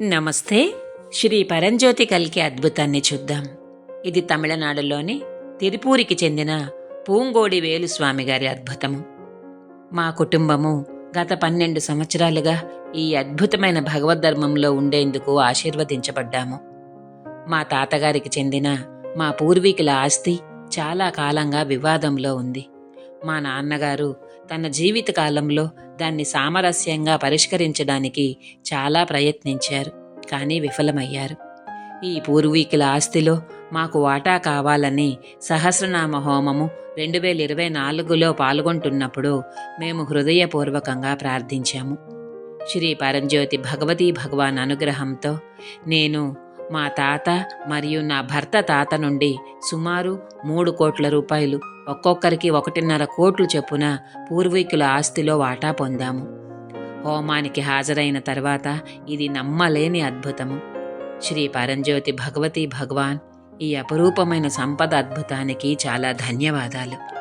నమస్తే. శ్రీ పరంజ్యోతి కల్కి అద్భుతాన్ని చూద్దాం. ఇది తమిళనాడులోని తిరుపూరికి చెందిన పూంగోడి వేలుస్వామి గారి అద్భుతము. మా కుటుంబము గత పన్నెండు సంవత్సరాలుగా ఈ అద్భుతమైన భగవద్ధర్మంలో ఉండేందుకు ఆశీర్వదించబడ్డాము. మా తాతగారికి చెందిన మా పూర్వీకుల ఆస్తి చాలా కాలంగా వివాదంలో ఉంది. మా నాన్నగారు తన జీవిత కాలంలో దాన్ని సామరస్యంగా పరిష్కరించడానికి చాలా ప్రయత్నించారు కానీ విఫలమయ్యారు. ఈ పూర్వీకుల ఆస్తిలో మాకు వాటా కావాలని సహస్రనామ హోమము రెండు వేల ఇరవై నాలుగులో పాల్గొంటున్నప్పుడు మేము హృదయపూర్వకంగా ప్రార్థించాము. శ్రీ పరంజ్యోతి భగవతీ భగవాన్ అనుగ్రహంతో నేను మా తాత మరియు నా భర్త తాత నుండి సుమారు మూడు కోట్ల రూపాయలు ఒక్కొక్కరికి ఒకటిన్నర కోట్లు చొప్పున పూర్వీకుల ఆస్తిలో వాటా పొందాము. హోమానికి హాజరైన తర్వాత ఇది నమ్మలేని అద్భుతము. శ్రీ పరంజ్యోతి భగవతి భగవాన్ ఈ అపురూపమైన సంపద అద్భుతానికి చాలా ధన్యవాదాలు.